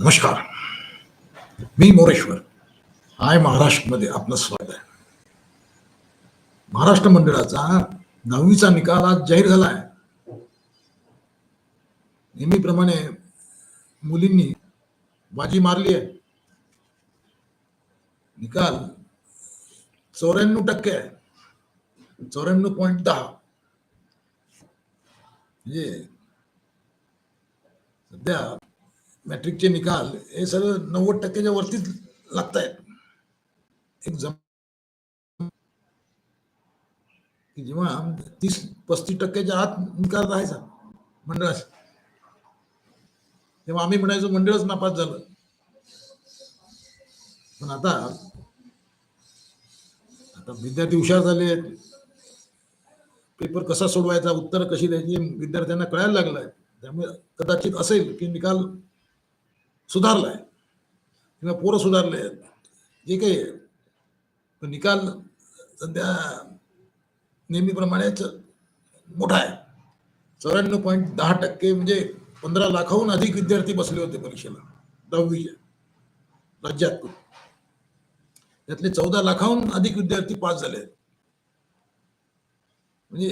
नमस्कार. मी मोरेश्वर. हाय महाराष्ट्रमध्ये आपलं स्वागत आहे. महाराष्ट्र मंडळाचा दहावीचा निकाल आज जाहीर झाला आहे नेहमीप्रमाणे मुलींनी बाजी मारली आहे. निकाल चौऱ्याण्णव टक्के आहे. चौऱ्याण्णव पॉईंट दहा. म्हणजे सध्या मॅट्रिकचे निकाल हे सर्व नव्वद टक्क्याच्या वरतीच लागत आहेत एक जम जेव्हा तीस पस्तीस टक्क्याच्या आत निकाल राहायचा मंडळाचा. तेव्हा आम्ही म्हणायचो मंडळच नापास झालं. पण आता आता विद्यार्थी हुशार झाले आहेत. पेपर कसा सोडवायचा उत्तर कशी द्यायची विद्यार्थ्यांना कळायला लागलाय. त्यामुळे कदाचित असेल की निकाल सुधारलाय. किंवा पोरं सुधारले आहेत. जे काही आहे. निकाल सध्या नेहमीप्रमाणेच मोठा आहे. चौऱ्याण्णव पॉईंट दहा टक्के म्हणजे पंधरा लाखाहून अधिक विद्यार्थी बसले होते परीक्षेला. दहावीच्या राज्यात त्यातले चौदा लाखाहून अधिक विद्यार्थी पास झाले आहेत. म्हणजे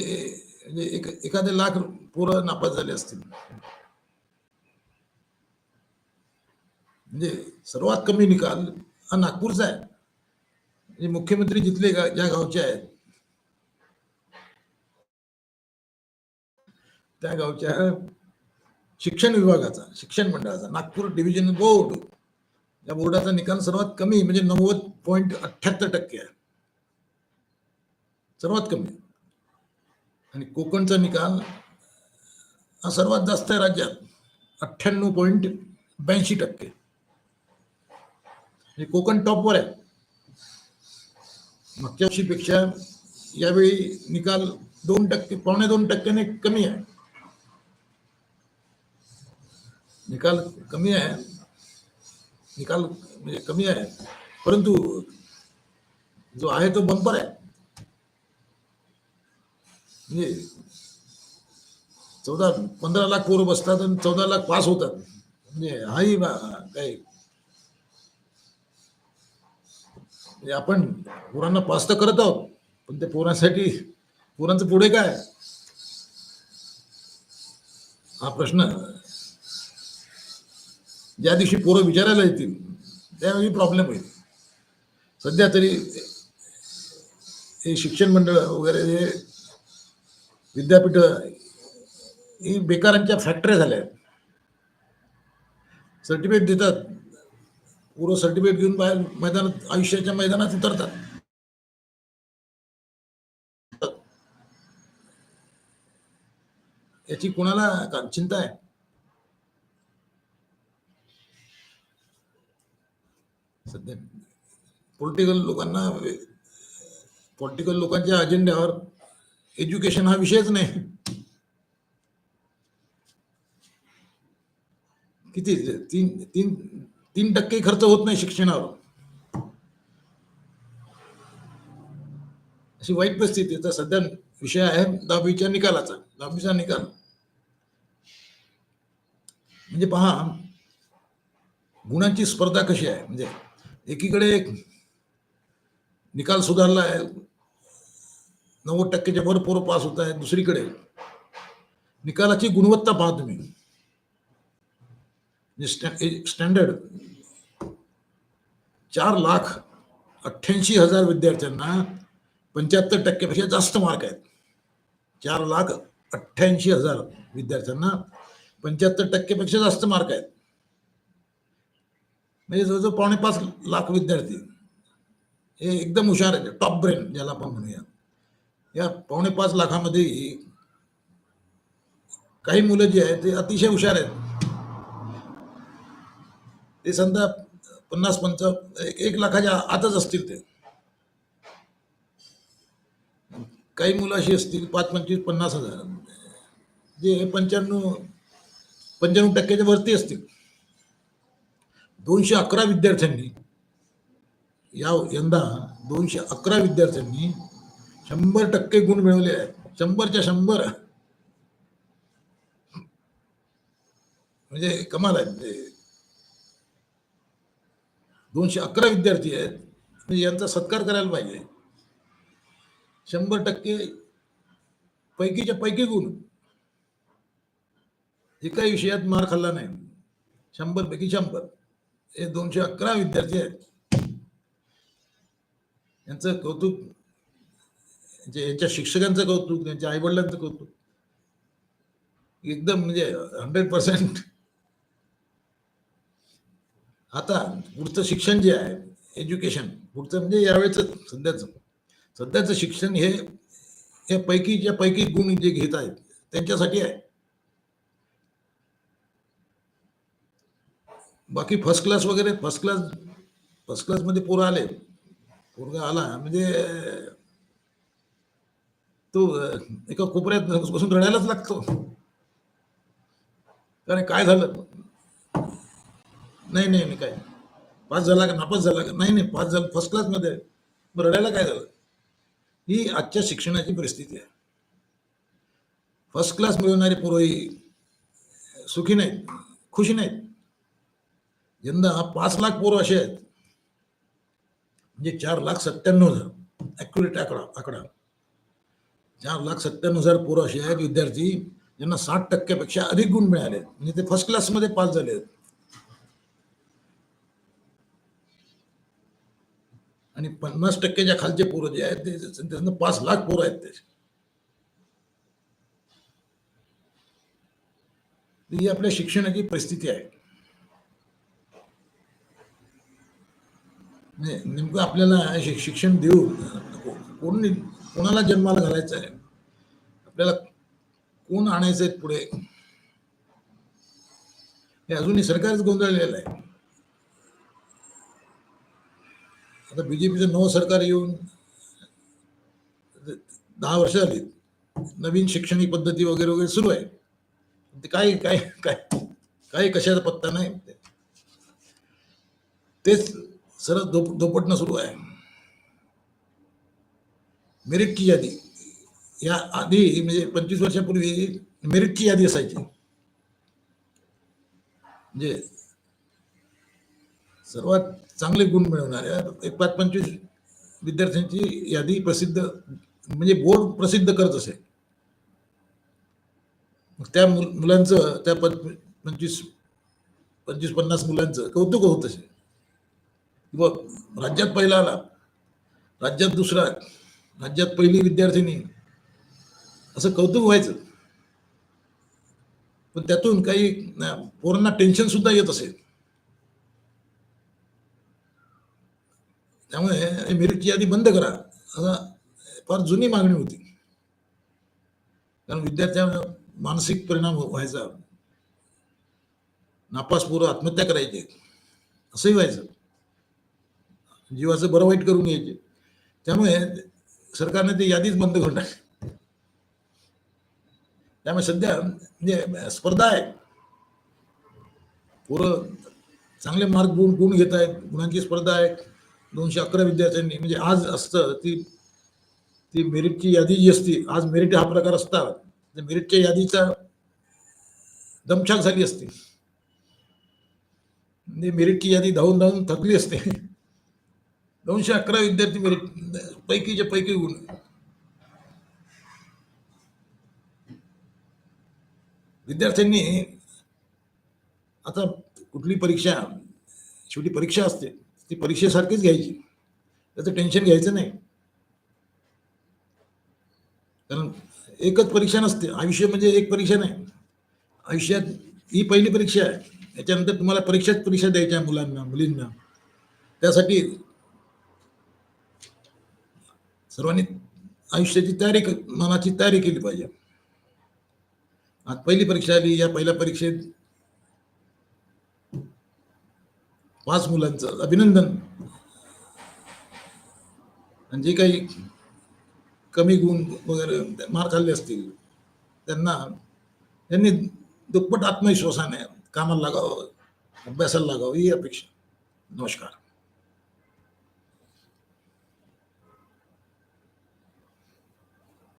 म्हणजे एक एखादे लाख पोरं नापास झाले असतील. म्हणजे सर्वात कमी निकाल हा नागपूरचा आहे. म्हणजे मुख्यमंत्री जिथले गा- ज्या गावचे आहेत. त्या गावच्या शिक्षण विभागाचा शिक्षण मंडळाचा नागपूर डिव्हिजन बोर्ड. या बोर्डाचा निकाल सर्वात कमी म्हणजे नव्वद पॉईंट अठ्याहत्तर टक्के आहे. सर्वात कमी. आणि कोकणचा निकाल हा सर्वात जास्त आहे राज्यात. अठ्ठ्याण्णव पॉईंट ब्याऐंशी टक्के. म्हणजे कोकण टॉपवर आहे. मागच्या वर्षीपेक्षा यावेळी निकाल दोन टक्के पावणे दोन टक्क्याने कमी आहे. निकाल कमी आहे. निकाल म्हणजे कमी आहे. परंतु जो आहे तो बंपर आहे. म्हणजे चौदा पंधरा लाख पोरं बसतात आणि चौदा लाख पास होतात. म्हणजे हाही काही आपण पोरांना पास तर करत आहोत. पण ते पोरांसाठी पोरांचं पुढे काय? हा प्रश्न. ज्या दिवशी पोरं विचारायला येतील त्यावेळी प्रॉब्लेम होईल. सध्या तरी हे शिक्षण मंडळ वगैरे हे विद्यापीठ ही बेकारांच्या फॅक्टऱ्या झाल्या आहेत. सर्टिफिकेट देतात. पूर्ण सर्टिफिकेट घेऊन बाहेर मैदानात आयुष्याच्या मैदानात उतरतात. याची कोणाला का- चिंता आहे? सध्या पॉलिटिकल लोकांना पॉलिटिकल लोकांच्या अजेंड्यावर एज्युकेशन हा विषयच नाही. किती? तीन तीन तीन टक्के खर्च होत नाही शिक्षणावर. अशी वाईट परिस्थितीचा सध्या विषय आहे दहावीच्या निकालाचा. दहावीचा निकाल. म्हणजे पहा गुणांची स्पर्धा कशी आहे? म्हणजे एकीकडे एक निकाल सुधारला आहे नव्वद टक्क्याच्या वर पोरं पास होत आहे दुसरीकडे निकालाची गुणवत्ता पहा तुम्ही. स्टँडर्ड चार लाख अठ्ठ्याऐंशी हजार विद्यार्थ्यांना पंच्याहत्तर टक्क्यापेक्षा जास्त मार्क आहेत. चार लाख अठ्ठ्याऐंशी हजार विद्यार्थ्यांना पंच्याहत्तर टक्क्यापेक्षा जास्त मार्क आहेत. म्हणजे जवळजवळ पावणे पाच लाख विद्यार्थी. हे एकदम हुशार आहेत टॉप ब्रेन ज्याला आपण म्हणूया. या पावणे पाच लाखामध्ये काही मुलं जी आहेत ते अतिशय हुशार आहेत. ते समजा पन्नास पंच एक लाखाच्या आतच असतील ते. काही मुलं अशी असतील पाच पंचवीस पन्नास हजार. जे पंच्याण्णव पंच्याण्णव टक्क्याच्या वरती असतील. दोनशे अकरा विद्यार्थ्यांनी या यंदा दोनशे अकरा विद्यार्थ्यांनी शंभर टक्के गुण मिळवले आहेत. शंभरच्या शंभर. म्हणजे कमाल आहे दोनशे अकरा विद्यार्थी आहेत. म्हणजे यांचा सत्कार करायला पाहिजे. शंभर टक्के पैकीच्या पैकी गुण. एका विषयात मार खाल्ला नाही. शंभर पैकी शंभर. हे दोनशे अकरा विद्यार्थी आहेत. यांचं कौतुक यांच्या शिक्षकांचं कौतुक त्यांच्या आईवडिलांचं कौतुक. एकदम म्हणजे हंड्रेड पर्सेंट आता पुढचं शिक्षण जे आहे एज्युकेशन पुढचं म्हणजे यावेळेचं सध्याचं. सध्याचं शिक्षण हे हे पैकीच्या पैकी गुण जे घेत आहेत त्यांच्यासाठी आहे. बाकी फर्स्ट क्लास वगैरे फर्स्ट क्लास फर्स्ट क्लासमध्ये पोरं आले. पोरगा आला म्हणजे तो एका कोपऱ्यात बसून रडायलाच लागतो. कारण काय झालं? नाही नाही मी काय? पास झाला का? नापास झाला का? नाही नाही पास झाला फर्स्ट क्लासमध्ये आहे. मग रडायला काय झालं? ही आजच्या शिक्षणाची परिस्थिती आहे. फर्स्ट क्लास मिळवणारे पोरं सुखी नाहीत खुशी नाहीत. यंदा पाच लाख पोरं असे आहेत. म्हणजे चार लाख सत्त्याण्णव हजार. ॲक्युरेट आकडा आकडा. चार लाख सत्त्याण्णव हजार पोरं असे आहेत विद्यार्थी ज्यांना साठ टक्क्यापेक्षा अधिक गुण मिळाले म्हणजे ते फर्स्ट क्लासमध्ये पास झाले आहेत. आणि पन्नास टक्क्याच्या खालचे पोरं जे आहेत ते त्यांना पाच लाख पोरं आहेत ते. ही आपल्या शिक्षणाची परिस्थिती आहे. म्हणजे नेमकं आपल्याला शिक्षण देऊ कोण कोणाला जन्माला घालायचं आहे? आपल्याला कोण आणायचं आहे पुढे? हे अजूनही सरकारच गोंधळलेलं आहे. आता बीजेपीचं नवं सरकार येऊन दहा वर्ष झाली नवीन शैक्षणिक पद्धती वगैरे वगैरे सुरू आहे. ते काय काय काय काही कशाचा पत्ता नाही. तेच सरळ दोप दोपटणं सुरू आहे. मेरिटची यादी. या आधी म्हणजे पंचवीस वर्षापूर्वी मेरिटची यादी असायची. म्हणजे सर्वात चांगले गुण मिळवणाऱ्या एक पाच पंचवीस विद्यार्थ्यांची यादी प्रसिद्ध म्हणजे बोर्ड प्रसिद्ध करत असे मग त्या मुलांचं त्या पं पंचवीस पंचवीस पन्नास मुलांचं कौतुक होत असे किंवा राज्यात पहिला आला राज्यात दुसरा राज्यात पहिली विद्यार्थिनी असं कौतुक व्हायचं. पण त्यातून काही पोरांना टेन्शन सुद्धा येत असेल. त्यामुळे मेरिटची यादी बंद करा. असं फार जुनी मागणी होती. कारण विद्यार्थ्यांना मानसिक परिणाम व्हायचा. नापास पोरं आत्महत्या करायचे. असंही व्हायचं. जीवाचं बरं वाईट करून घ्यायचे. त्यामुळे सरकारने ते यादीच बंद करून टाकली. त्यामुळे सध्या म्हणजे स्पर्धा आहे. पोरं चांगले मार्क गुण गुण घेत आहेत गुणांची स्पर्धा आहे. दोनशे अकरा विद्यार्थ्यांनी म्हणजे आज असतं ती ती मेरिटची यादी जी असती आज मेरिट हा प्रकार असता. तर मेरिटच्या यादीचा दमछाक झाली असती. म्हणजे मेरिटची यादी धावून धावून थकली असते. दोनशे अकरा विद्यार्थी मेरिट पैकीच्या पैकी गुण विद्यार्थ्यांनी आता कुठली परीक्षा शेवटी परीक्षा असते. ती परीक्षेसारखीच घ्यायची. त्याचं टेन्शन घ्यायचं नाही. कारण एकच परीक्षा नसते. आयुष्य म्हणजे एक परीक्षा नाही. आयुष्यात ही पहिली परीक्षा आहे. याच्यानंतर तुम्हाला परीक्षाच परीक्षा द्यायच्या आहे मुलांना मुलींना. त्यासाठी सर्वांनी आयुष्याची तयारी मनाची तयारी केली पाहिजे. आज पहिली परीक्षा आली या पहिल्या परीक्षेत पाच मुलांचं अभिनंदन. आणि जे काही कमी गुण वगैरे मार खाल्ले असतील त्यांना त्यांनी दुप्पट आत्मविश्वासाने कामाला लागावं अभ्यासाला लागावं ही अपेक्षा. नमस्कार.